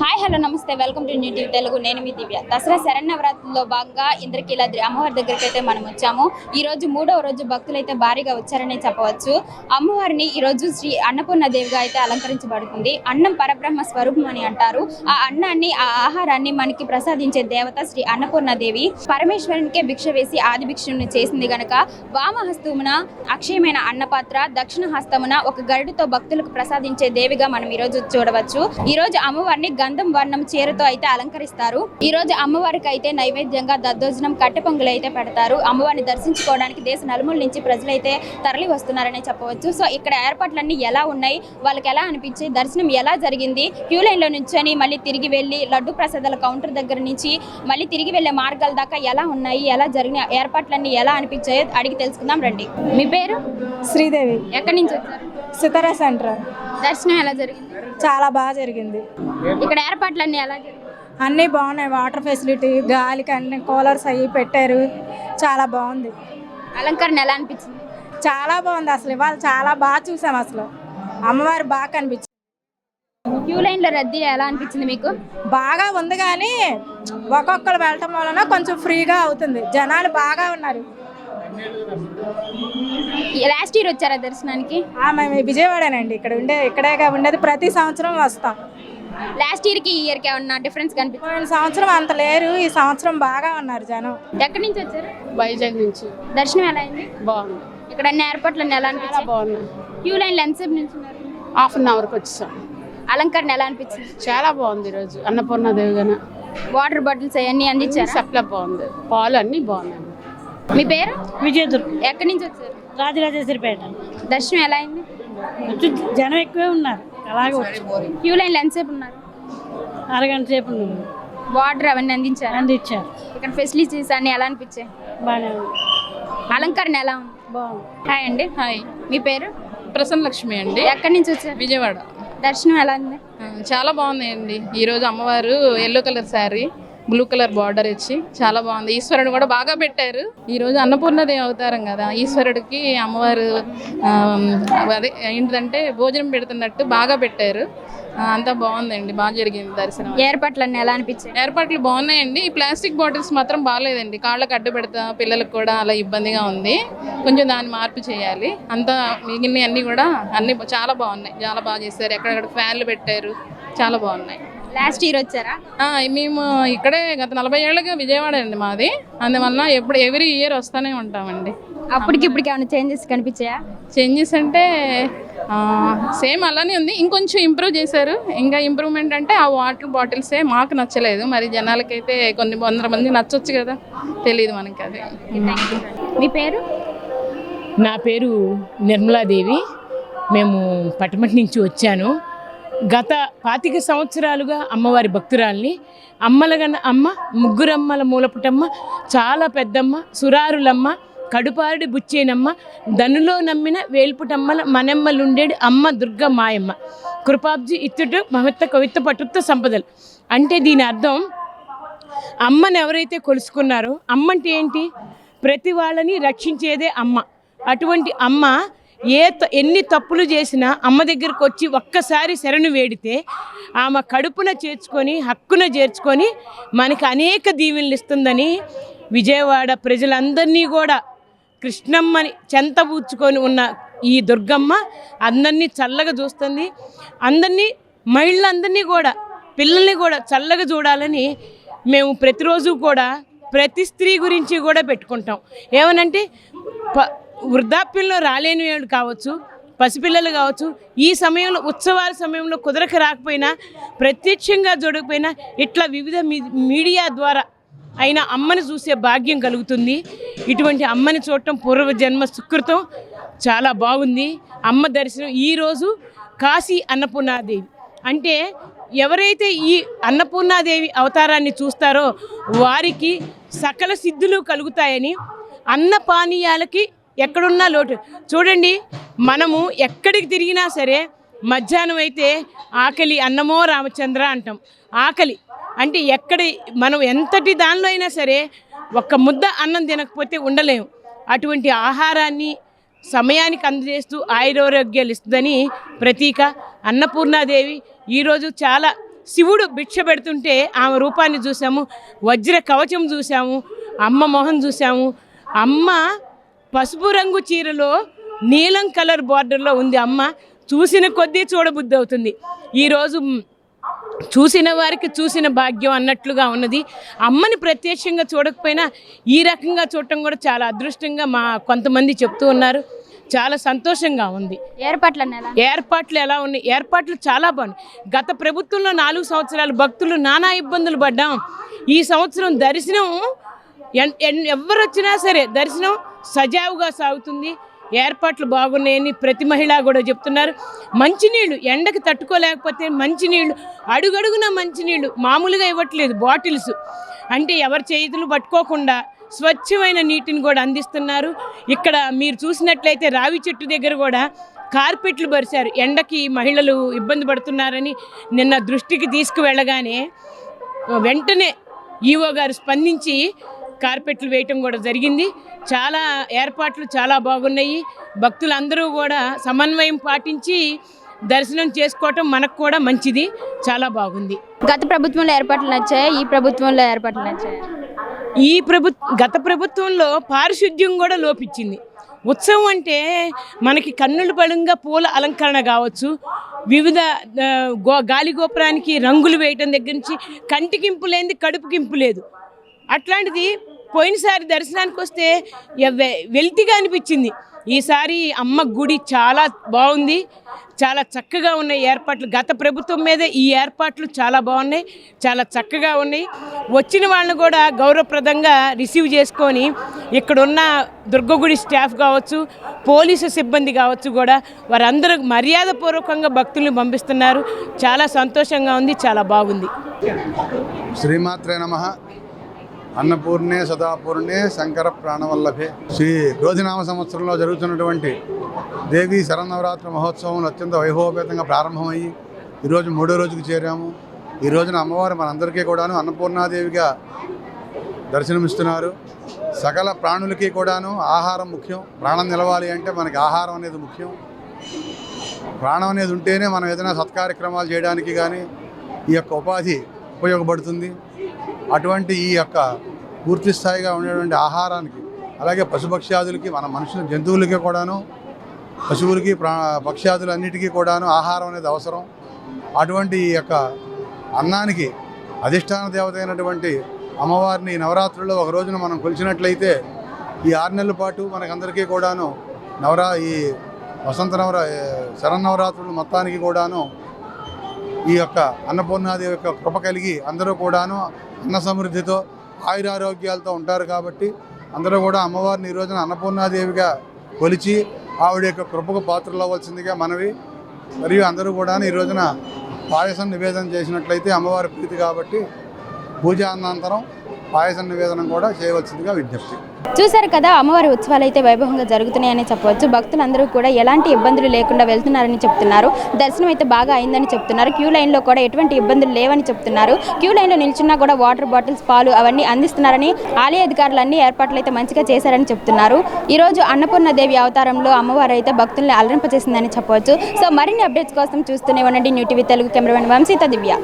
Hi. Hello నమస్తే. Welcome to new Telugu. నేను మీ దివ్య. దసరా శరణవరాత్రిలో భాగంగా ఇంద్రకీలాద్రి అమ్మవారి దగ్గరికి అయితే మనం వచ్చాము. ఈ రోజు మూడవ రోజు భక్తులు అయితే భారీగా వచ్చారని చెప్పవచ్చు. అమ్మవారిని ఈ రోజు శ్రీ అన్నపూర్ణ దేవిగా అయితే అలంకరించబడుతుంది. అన్నం పరబ్రహ్మ స్వరూపం అని అంటారు. ఆ అన్నాన్ని ఆ ఆహారాన్ని మనకి ప్రసాదించే దేవత శ్రీ అన్నపూర్ణ దేవి పరమేశ్వరునికే భిక్ష వేసి ఆది భిక్షను చేసింది గనక వామహస్తమున అక్షయమైన అన్నపాత్ర దక్షిణ హస్తమున ఒక గరుడుతో భక్తులకు ప్రసాదించే దేవిగా మనం ఈ రోజు చూడవచ్చు. ఈ రోజు అమ్మవారిని గంధం వర్ణం చీరతో అయితే అలంకరిస్తారు. ఈ రోజు అమ్మవారికి అయితే నైవేద్యంగా దద్దోజనం కట్టె పొంగులు అయితే పెడతారు. అమ్మవారిని దర్శించుకోవడానికి దేశ నలుమూల నుంచి ప్రజలైతే తరలి వస్తున్నారనే చెప్పవచ్చు. సో ఇక్కడ ఏర్పాట్లన్నీ ఎలా ఉన్నాయి? వాళ్ళకి ఎలా అనిపించి దర్శనం ఎలా జరిగింది? క్యూ లైన్లో నుంచొని మళ్ళీ తిరిగి వెళ్ళి లడ్డు ప్రసాదాల కౌంటర్ దగ్గర నుంచి మళ్ళీ తిరిగి వెళ్ళే మార్గాల దాకా ఎలా ఉన్నాయి? ఎలా జరిగిన ఏర్పాట్లన్నీ ఎలా అనిపించాయో అడిగి తెలుసుకుందాం రండి. మీ పేరు? శ్రీదేవి. ఎక్కడి నుంచి వచ్చారు? సితారా సెంటర్. దర్శనం ఎలా జరిగింది? చాలా బాగా జరిగింది. ఇక్కడ ఏర్పాట్లన్నీ ఎలా జరిగింది? అన్నీ బాగున్నాయి. వాటర్ ఫెసిలిటీ గాలికి అన్ని కూలర్స్ అవి పెట్టారు. చాలా బాగుంది. అలంకరణ ఎలా అనిపించింది? చాలా బాగుంది అసలు. ఇవాళ చాలా బాగా చూసాం అసలు. అమ్మవారు బాగా కనిపించింది. క్యూ లైన్లో రద్దీ ఎలా అనిపించింది మీకు? బాగా ఉంది కానీ ఒక్కొక్కరు వెళ్ళటం వలన కొంచెం ఫ్రీగా అవుతుంది. జనాలు బాగా ఉన్నారు. లాస్ట్ ఇయర్ వచ్చారా దర్శనానికి? ఆ, మేము విజయవాడనండి. ఇక్కడ ఉండే ఇక్కడే ఉండేది ప్రతి సంవత్సరం వస్తాం. లాస్ట్ ఇయర్కి ఈ ఇయర్కి ఏమన్నా డిఫరెన్స్ పోయిన సంవత్సరం అంత లేరు ఈ సంవత్సరం బాగా ఉన్నారు జనం. ఎక్కడి నుంచి వచ్చారు? వైజాగ్ నుంచి. దర్శనం ఎలా అయింది? బాగుంది. ఇక్కడ అన్ని ఏర్పాట్లు ఎలా అనిపించాయి? బాగుంది. క్యూ లైన్లో ఎంతసేపు నుంచి హాఫ్ అన్ అవర్కి వచ్చేసాం అలంకరణ ఎలా అనిపించింది? చాలా బాగుంది ఈరోజు. అన్నపూర్ణ దేవిగన. వాటర్ బాటిల్స్ అవన్నీ అందించారా? సప్లా బాగుంది. పాలు అన్నీ బాగున్నాయి. మీ పేరు? విజయదుర్గ. ఎక్కడి నుంచి వచ్చారు? రాజరాజేశ్వరిపేట. దర్శనం ఎలా అయింది? జనం ఎక్కువే ఉన్నారు. అలాగే క్యూ లైన్లో ఎంతసేపు ఉన్నారు? అరగంట సేపు ఉన్నారు. వాటర్ అవన్నీ అందించారా? అందించారు. ఇక్కడ ఫెసిలిటీస్ అన్ని ఎలా అనిపించాయి? బాగానే ఉంది. అలంకరణ ఎలా ఉంది? బాగుంది. హాయ్ అండి. హాయ్. మీ పేరు? ప్రసన్న లక్ష్మి అండి. ఎక్కడి నుంచి వచ్చారు? విజయవాడ. దర్శనం ఎలా ఉంది? చాలా బాగుందండి ఈరోజు అమ్మవారు yellow colour sari. Blue colour border ఇచ్చి చాలా బాగుంది. ఈశ్వరుడు కూడా బాగా పెట్టారు. ఈరోజు అన్నపూర్ణదేవి అవతారం కదా. ఈశ్వరుడికి అమ్మవారు అదే ఏంటంటే భోజనం పెడుతున్నట్టు బాగా పెట్టారు. అంతా బాగుందండి. బాగా జరిగింది దర్శనం. ఏర్పాట్లన్నీ ఎలా అనిపించాయి? ఏర్పాట్లు బాగున్నాయండి. ఈ ప్లాస్టిక్ బాటిల్స్ మాత్రం బాగాలేదండి. కాళ్ళకు అడ్డు పెడతా పిల్లలకు కూడా అలా ఇబ్బందిగా ఉంది. కొంచెం దాన్ని మార్పు చేయాలి. అంతా మిగిలిన అన్నీ కూడా అన్నీ చాలా బాగున్నాయి. చాలా బాగా చేశారు. ఎక్కడెక్కడ ఫ్యాన్లు పెట్టారు. చాలా బాగున్నాయి. లాస్ట్ ఇయర్ వచ్చారా? ఆ, మేము ఇక్కడే గత నలభై ఏళ్ళుగా విజయవాడ అండి మాది. అందువల్ల ఎప్పుడు ఎవ్రీ ఇయర్ వస్తూనే ఉంటామండి. అప్పటికి ఇప్పటికి ఏమైనా చేంజెస్ కనిపించాయా? చేంజెస్ అంటే సేమ్ అలానే ఉంది. ఇంకొంచెం ఇంప్రూవ్ చేశారు. ఇంకా ఇంప్రూవ్మెంట్ అంటే ఆ వాటర్ బాటిల్సే మాకు నచ్చలేదు. మరి జనాలకైతే కొన్ని వందల మంది నచ్చొచ్చు కదా. తెలియదు మనకి అది. మీ పేరు? నా పేరు నిర్మలాదేవి. మేము పట్టమటి నుంచి వచ్చాను. గత పాతిక సంవత్సరాలుగా అమ్మవారి భక్తురాల్ని అమ్మలగన్న అమ్మ ముగ్గురమ్మల మూలపుటమ్మ చాలా పెద్దమ్మ సురారులమ్మ కడుపారుడి బుచ్చేనమ్మ దనులో నమ్మిన వేల్పుటమ్మల మనెమ్మలుండేడు అమ్మ దుర్గ మాయమ్మ. కృపాబ్జి ఇత్తుడు మహత్త కవిత్త పటుత్త సంపదలు. అంటే దీని అర్థం అమ్మని ఎవరైతే కొలుసుకున్నారో అమ్మ అంటే ఏంటి ప్రతి వాళ్ళని రక్షించేదే అమ్మ. అటువంటి అమ్మ ఏ త- ఎన్ని తప్పులు చేసినా అమ్మ దగ్గరకు వచ్చి ఒక్కసారి శరణు వేడితే ఆమె కడుపున చేర్చుకొని హక్కున చేర్చుకొని మనకి అనేక దీవెనలు ఇస్తుందని విజయవాడ ప్రజలందరినీ కూడా కృష్ణమ్మని చెంతబూచుకొని ఉన్న ఈ దుర్గమ్మ అందరినీ చల్లగా చూస్తుంది. అందరినీ మహిళలందరినీ కూడా పిల్లల్ని కూడా చల్లగా చూడాలని మేము ప్రతిరోజు కూడా ప్రతి స్త్రీ గురించి కూడా పెట్టుకుంటాం. ఏమనంటే ప వృద్ధాప్యంలో రాలేని వాళ్ళు కావచ్చు పసిపిల్లలు కావచ్చు ఈ సమయంలో ఉత్సవాల సమయంలో కుదరక రాకపోయినా ప్రత్యక్షంగా చూడకపోయినా ఇట్లా వివిధ మీ- మీడియా ద్వారా అయినా అమ్మని చూసే భాగ్యం కలుగుతుంది. ఇటువంటి అమ్మని చూడటం పూర్వజన్మ సుకృతం. చాలా బాగుంది. అమ్మ దర్శనం ఈరోజు కాశీ అన్నపూర్ణాదేవి. అంటే ఎవరైతే ఈ అన్నపూర్ణాదేవి అవతారాన్ని చూస్తారో వారికి సకల సిద్ధులు కలుగుతాయని అన్న పానీయాలకి ఎక్కడున్నా లోటు. చూడండి మనము ఎక్కడికి తిరిగినా సరే మధ్యాహ్నం అయితే ఆకలి అన్నమో రామచంద్ర అంటాం. ఆకలి అంటే ఎక్కడ మనం ఎంతటి దానిలో అయినా సరే ఒక్క ముద్ద అన్నం తినకపోతే ఉండలేము. అటువంటి ఆహారాన్ని సమయానికి అందజేస్తూ ఆయురారోగ్యాలు ఇస్తుందని ప్రతీక. అన్నపూర్ణాదేవి ఈరోజు చాలా శివుడు భిక్ష పెడుతుంటే ఆమె రూపాన్ని చూసాము వజ్ర కవచం చూసాము అమ్మ మొహం చూసాము అమ్మ పసుపు రంగు చీరలో నీలం కలర్ బార్డర్లో ఉంది అమ్మ. చూసిన కొద్దీ చూడబుద్ధి అవుతుంది. ఈరోజు చూసిన వారికి చూసిన భాగ్యం అన్నట్లుగా ఉన్నది. అమ్మని ప్రత్యక్షంగా చూడకపోయినా ఈ రకంగా చూడటం కూడా చాలా అదృష్టంగా మా కొంతమంది చెప్తూ ఉన్నారు. చాలా సంతోషంగా ఉంది. ఏర్పాట్లు ఏర్పాట్లు ఎలా ఉన్నాయి? ఏర్పాట్లు చాలా బాగున్నాయి. గత ప్రభుత్వంలో నాలుగు సంవత్సరాలు భక్తులు నానా ఇబ్బందులు పడ్డాం. ఈ సంవత్సరం దర్శనం ఎన్- ఎన్- ఎవరు వచ్చినా సరే దర్శనం సజావుగా సాగుతుంది. ఏర్పాట్లు బాగున్నాయని ప్రతి మహిళ కూడా చెప్తున్నారు. మంచినీళ్ళు ఎండకి తట్టుకోలేకపోతే మంచినీళ్ళు అడుగడుగున మంచినీళ్ళు మామూలుగా ఇవ్వట్లేదు బాటిల్స్. అంటే ఎవరి చేతులు పట్టుకోకుండా స్వచ్ఛమైన నీటిని కూడా అందిస్తున్నారు. ఇక్కడ మీరు చూసినట్లయితే రావి చెట్టు దగ్గర కూడా కార్పెట్లు పరిచారు ఎండకి మహిళలు ఇబ్బంది పడుతున్నారని నిన్న దృష్టికి తీసుకువెళ్ళగానే వెంటనే ఈవో గారు స్పందించి కార్పెట్లు వేయటం కూడా జరిగింది. చాలా ఏర్పాట్లు చాలా బాగున్నాయి. భక్తులందరూ కూడా సమన్వయం పాటించి దర్శనం చేసుకోవటం మనకు కూడా మంచిది. చాలా బాగుంది. గత ప్రభుత్వంలో ఏర్పాట్లు నచ్చాయా? ఈ ప్రభుత్వంలో ఏర్పాట్లు నచ్చాయా? ఈ ప్రభు గత ప్రభుత్వంలో పారిశుద్ధ్యం కూడా లోపించింది ఉత్సవం అంటే మనకి కన్నుల పడంగా పూల అలంకరణ కావచ్చు. వివిధ గో గాలి గోపురానికి రంగులు వేయటం దగ్గర నుంచి కంటికింపు లేనిది కడుపుకింపు లేదు. అట్లాంటిది పోయినసారి దర్శనానికి వస్తే ఎ- వె- వెల్తిగా అనిపించింది. ఈసారి అమ్మ గుడి చాలా బాగుంది. చాలా చక్కగా ఉన్నాయి ఏర్పాట్లు గత ప్రభుత్వం మీద ఈ ఏర్పాట్లు చాలా బాగున్నాయి. చాలా చక్కగా ఉన్నాయి. వచ్చిన వాళ్ళని కూడా గౌరవప్రదంగా రిసీవ్ చేసుకొని ఇక్కడున్న దుర్గగుడి స్టాఫ్ కావచ్చు పోలీసు సిబ్బంది కావచ్చు కూడా వారందరూ మర్యాదపూర్వకంగా భక్తుల్ని పంపిస్తున్నారు. చాలా సంతోషంగా ఉంది చాలా బాగుంది. శ్రీమాత్రే నమ. అన్నపూర్ణే సదాపూర్ణే శంకర ప్రాణవల్లభే శ్రీ రోజునామ సంవత్సరంలో జరుగుతున్నటువంటి దేవి శరన్నవరాత్రి మహోత్సవం అత్యంత వైభవపేతంగా ప్రారంభమయ్యి ఈరోజు మూడో రోజుకు చేరాము. ఈ రోజున అమ్మవారు మనందరికీ కూడాను అన్నపూర్ణాదేవిగా దర్శనమిస్తున్నారు. సకల ప్రాణులకి కూడాను ఆహారం ముఖ్యం. ప్రాణం నిలవాలి అంటే మనకి ఆహారం అనేది ముఖ్యం. ప్రాణం అనేది ఉంటేనే మనం ఏదైనా సత్కార్యక్రమాలు చేయడానికి కానీ ఈ యొక్క ఉపాధి ఉపయోగపడుతుంది. అటువంటి ఈ యొక్క పూర్తి స్థాయిగా ఉండేటువంటి ఆహారానికి అలాగే పశుపక్ష్యాదులకి మన మనుషుల జంతువులకి కూడాను పశువులకి ప్రా పక్ష్యాదులు అన్నిటికీ కూడాను ఆహారం అనేది అవసరం. అటువంటి ఈ యొక్క అన్నానికి అధిష్టాన దేవత అయినటువంటి అమ్మవారిని నవరాత్రుల్లో ఒక రోజున మనం కొలిచినట్లయితే ఈ ఆరు నెలల పాటు మనకందరికీ కూడాను నవరా ఈ వసంత నవరా శరన్నవరాత్రులు మొత్తానికి కూడాను ఈ యొక్క అన్నపూర్ణాదేవి యొక్క కృప కలిగి అందరూ కూడాను అన్న సమృద్ధితో ఆయురారోగ్యాలతో ఉంటారు కాబట్టి అందరూ కూడా అమ్మవారిని ఈ రోజున అన్నపూర్ణాదేవిగా కొలిచి ఆవిడ యొక్క కృపకు పాత్రలు అవ్వాల్సిందిగా మనవి. మరియు అందరూ కూడా ఈ రోజున పాయసం నివేదన చేసినట్లయితే అమ్మవారి ప్రీతి కాబట్టి పూజ అనంతరం పాయసం నివేదనం కూడా చేయవలసిందిగా విజ్ఞప్తి. చూశారు కదా అమ్మవారి ఉత్సవాలు అయితే వైభవంగా జరుగుతున్నాయని చెప్పవచ్చు. భక్తులందరూ కూడా ఎలాంటి ఇబ్బందులు లేకుండా వెళ్తున్నారని చెప్తున్నారు. దర్శనం అయితే బాగా అయిందని చెప్తున్నారు. క్యూ లైన్లో కూడా ఎటువంటి ఇబ్బందులు లేవని చెప్తున్నారు. క్యూ లైన్లో నిల్చున్నా కూడా వాటర్ బాటిల్స్ పాలు అవన్నీ అందిస్తున్నారని ఆలయ అధికారులు అన్ని ఏర్పాట్లు అయితే మంచిగా చేశారని చెప్తున్నారు. ఈరోజు అన్నపూర్ణదేవి అన్నపూర్ణ దేవి అవతారంలో అమ్మవారు అయితే భక్తుల్ని అలరింపజేసిందని చెప్పవచ్చు. సో మరిన్ని అప్డేట్స్ కోసం చూస్తూనే ఉండండి. న్యూ టీవీ తెలుగు కెమెరామెన్ వంశీత దివ్య.